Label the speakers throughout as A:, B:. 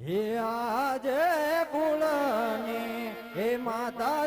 A: હે આજે કુળની હે માતાજી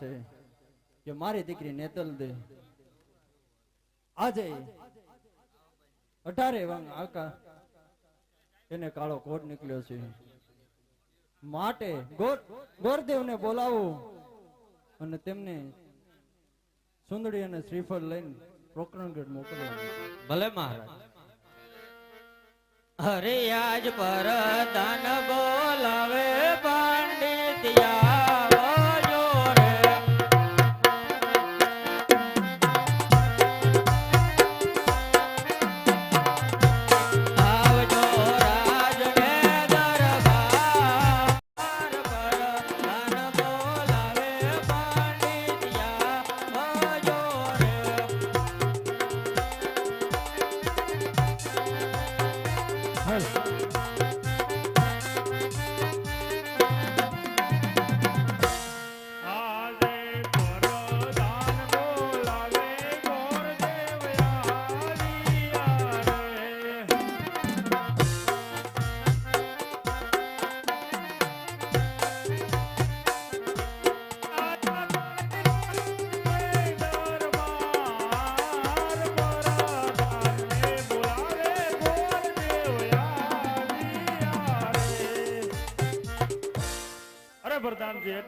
A: છે. કે મારી દીકરી નેતલ દે. આજે અઢારે વાંગ આકા એને કાળો કોટ નીકળ્યો છે. માટે ગોરદેવને બોલાવું અને તેમને સુંદરી અને શ્રીફળ લઈને પ્રોકરણગઢ મોકલવાનું
B: ભલે મહારાજ. હરે આજ પર ધન બોલાવે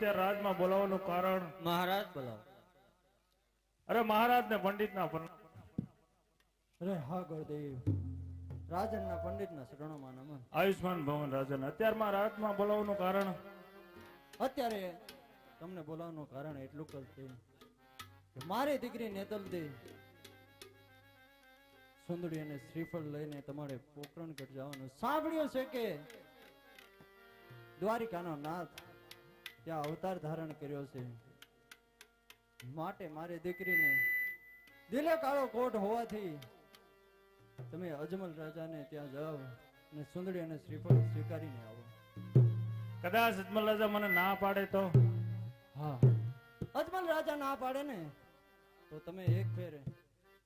C: અત્યારે રાજમાં બોલાવવાનું કારણ?
B: મહારાજ બોલાવો.
C: અરે મહારાજ ને પંડિત ના
A: અરે હા ગળદેવ. રાજન ના પંડિત ના શરણો માં નમન
C: આયુષ્માન ભવન રાજન. અત્યારમાં રાજમાં બોલાવવાનું કારણ?
A: અત્યારે તમને બોલાવવાનું કારણ એટલું કલ છે કે મારી દીકરી નેતલ દે સુંદરી અને શ્રીફળ લઈને તમારે પોકરણગઢ જવાનું. સાંભળ્યું છે કે દ્વારિકાનો નાથ ત્યાં અવતાર ધારણ કર્યો છે. માટે મારી દીકરીને દિલે કાળો કોટ હોવાથી તમે અજમલ રાજાને ત્યાં જાઓ અને સુંદરી અને શ્રીફળ સ્વીકારીને આવો.
C: કદાચ અજમલ રાજા મને ના પાડે તો?
A: હા. અજમલ રાજા ના પાડે ને? તો તમે એક ફેર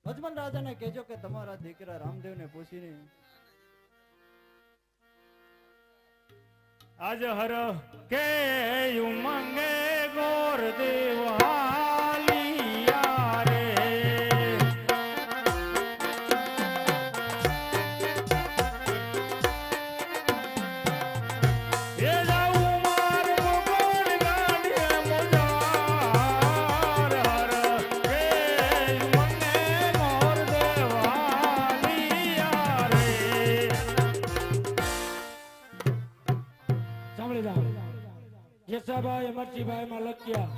A: અજમલ રાજાને કહેજો કે તમારા દીકરા રામદેવને પૂછીને
C: આજ હર કે ઉમંગે ગોર દેવ
D: સાંભળી લો. યશાભાઈ અમરજીભાઈ માલકિયા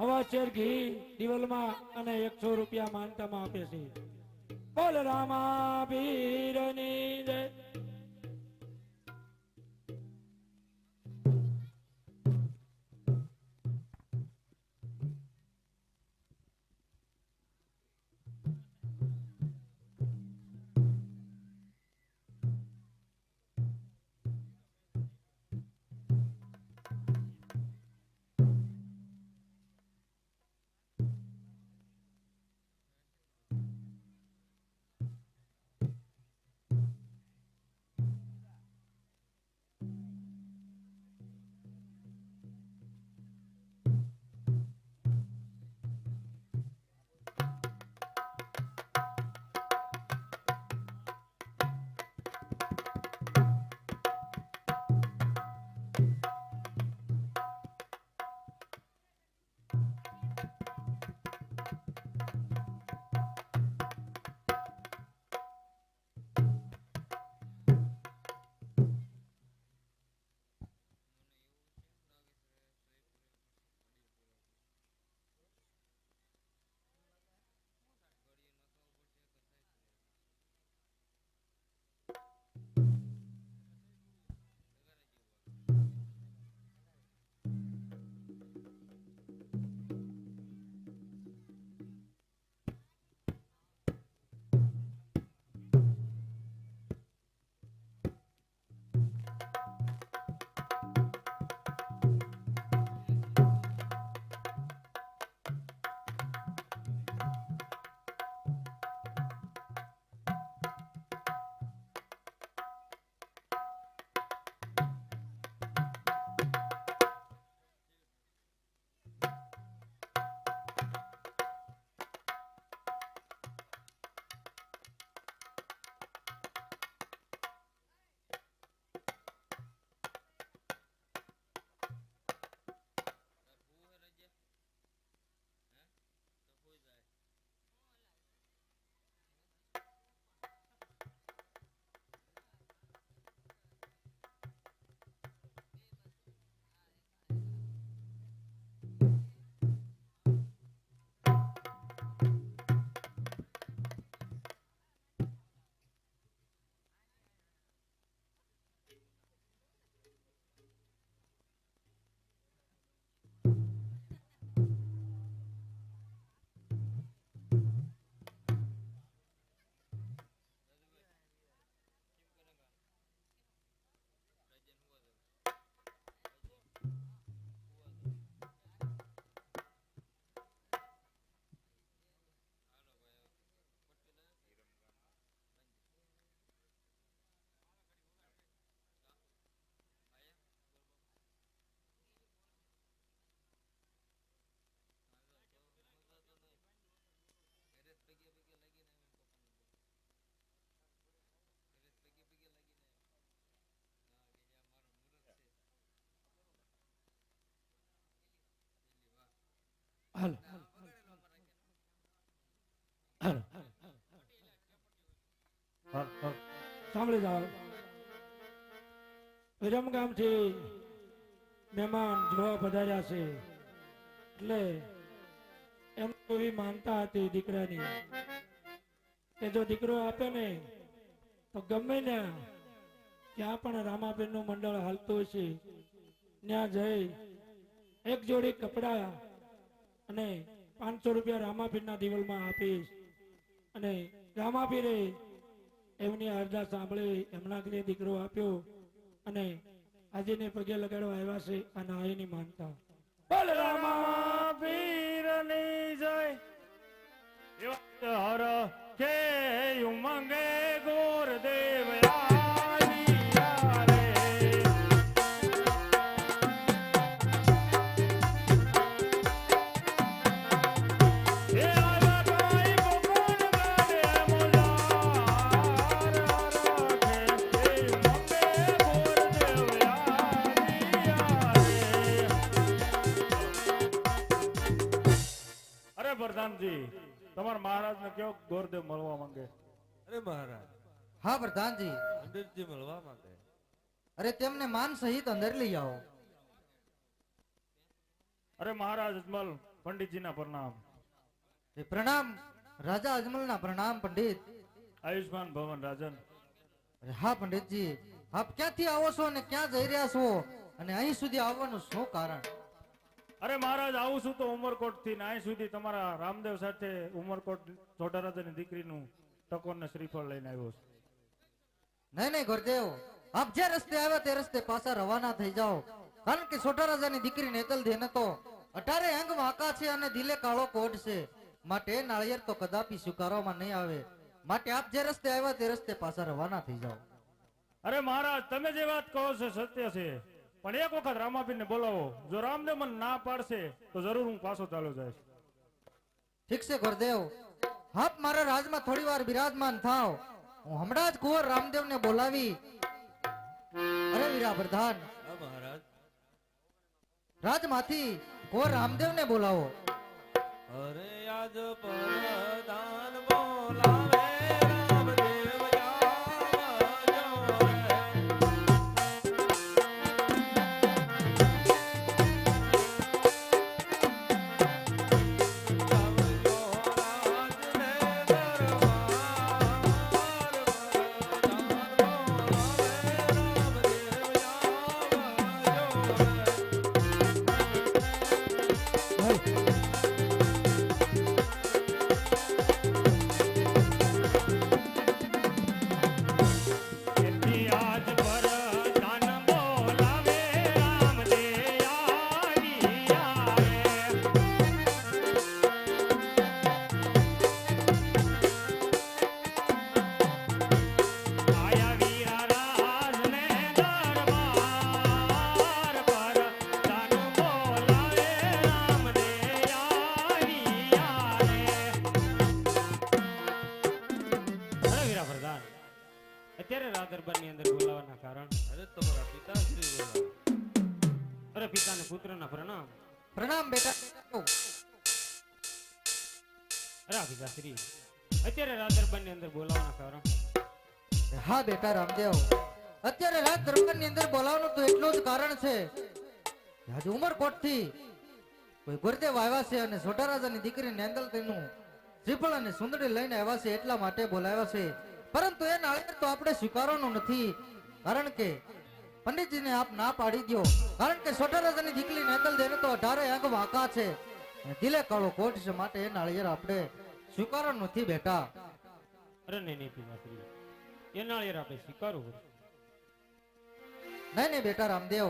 D: હવા ઘી દિવાલમાં અને એકસો રૂપિયા માનતામાં આપે છે. બોલ રામા પીરની જય. સાંભળી જાઓ. વિરમગામથી મહેમાન જોવા પધાર્યા છે. એટલે એમ એવી માનતા હતી દીકરાની કે જો દીકરો આપે ને, તો ગમે ને ત્યાં પણ રામાબેનનું મંડળ હાલતું હશે. ત્યાં જઈ એક જોડી કપડા અને પાંચસો રૂપિયા રામાપીરના દિવાલમાં આપીશ. અને રામાપીરે એમની અરદાસ સાંભળી એમના ઘરે દીકરો આપ્યો અને આજે ને પગે લગાડવા આવ્યા છે અને આઈની માનતા. બલરામા રામા
C: પીરની જય. હર કે પ્રધાનજી તમારા મહારાજ ને કેવો ગોરદેવ મળવા માંગે?
E: અરે મહારાજ.
F: હા પ્રધાનજી.
E: અંદરજી મળવા માંગે.
F: અરે તેમને માન સહિત અંદર લઈ આવો.
C: અરે મહારાજ અજમલ પંડિતજીના પ્રણામ.
F: પ્રણામ રાજા અજમલના પ્રણામ પંડિત.
C: આયુષ્માન ભવન રાજન.
F: અરે હા પંડિતજી. આપ ક્યાંથી આવો છો અને ક્યાં જઈ રહ્યા છો? અને અહીં સુધી આવવાનું શું કારણ?
C: અરે મહારાજ આવું છું તો ઉમરકોટથી અહીં સુધી તમારા રામદેવ સાથે ઉમરકોટ ચોટારાજાની દીકરીનું ટકોર ને શ્રીફળ લઈને આવ્યો છું.
F: નહીં નહીં ગુરુદેવ આપ જે રસ્તે આવ્યા તે રસ્તે પાછા રવાના થઈ જાઓ. કારણ કે છોટા રાજાની દીકરી નેતલ દેને તો અઢારે અંગ વાંકા છે અને દિલે કાળો કોટ છે. માટે નાળિયેર તો કદાપી સ્વીકારવામાં નહીં આવે. માટે આપ જે રસ્તે આવ્યા તે રસ્તે પાછા રવાના થઈ જાઓ.
C: અરે મહારાજ તમે જે વાત કહો છો સત્ય છે. પણ એક વખત રામાપીર ને બોલાવો. જો રામદેવ મને ના પાડશે તો જરૂર હું પાછો ચાલ્યો જઈશ.
F: ઠીક છે ગુરુદેવ આપ મારા રાજમાં થોડી વાર બિરાજમાન થાવ. હું હમણાં જ કુંવર રામદેવને બોલાવી. અરે વીરા પ્રધાન
E: હા મહારાજ.
F: રાજમાંથી કુંવર રામદેવને બોલાવો.
E: અરે આજ
G: પ્રધાન
E: બોલાવે
G: પિતાશ્રી અત્યારે રાત દરબારની અંદર બોલાવાના કારણ
F: હા. બેટા રામદેવ અત્યારે રાજ દરબારની અંદર બોલાવવાનું તો એટલું જ કારણ છે. કે ઉમરકોટથી કોઈ ગુરુદેવ આવ્યા છે અને છોટા રાજાની દીકરી નેંદલ તેનું શ્રીફળ અને સુંદરી લઈને આવ્યા છે એટલા માટે બોલાવ્યા છે. પરંતુ એ નાળિયેર તો આપણે સ્વીકારવાનું નથી, કારણ કે પંડિતજીને આપ ના પાડી દો કારણ કે છોટા રાજાની દીકરી નેંદલ દેને તો અઢારે અંગ વાંકા છે. દિલે કાળો કોટ છે, માટે એ નાળિયેર આપણે સ્વીકારવાનું નથી બેટા
G: અરે નહીં નહીં પિતાશ્રી એ નાળિયેર આપણે સ્વીકારવું
F: નહીં નહીં બેટા રામદેવ.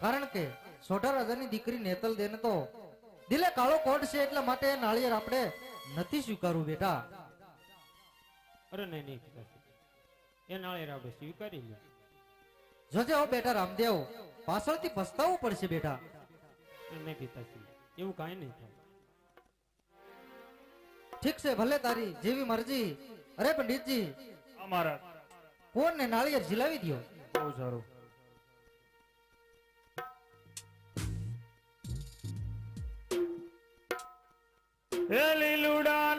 F: કારણ કે સોઢા રાજાની દીકરી નેતલ દેને તો દિલે કાળો કોટ છે એટલા માટે નાળિયેર આપણે નથી સ્વીકારવું બેટા.
G: અરે નહીં નહીં પિતાશ્રી એ નાળિયેર આપણે સ્વીકારી લે
F: જોજે હો બેટા રામદેવ. પાછળથી પસ્તાવવું પડશે બેટા.
G: નહીં પીતા એવું કાંઈ નહીં થાય.
F: ઠીક છે ભલે તારી જેવી મરજી. અરે પંડિતજી
C: આ મહારાજ.
F: કોણને નાળિયેર ઝીલાવી દ્યો?
C: બહુ સારું. એ લીલુડા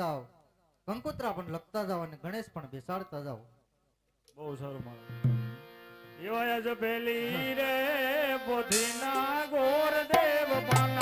F: જાઓ. કંકોત્રા પણ લખતા જાઓ અને ગણેશ પણ બેસાડતા જાઓ.
C: બહુ સારું મારું એવા જ પેલી રે પોથી ના ગોર દેવ પાના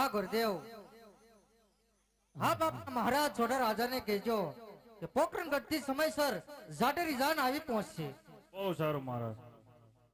G: હા,
F: ગુરુદેવ. હા, બાપા, મહારાજ, છોટા રાજાને કહેજો કે પોકરણગઢથી સમયસર જાટેરી જાન આવી પહોંચશે.
C: બહુ સારું, મહારાજ.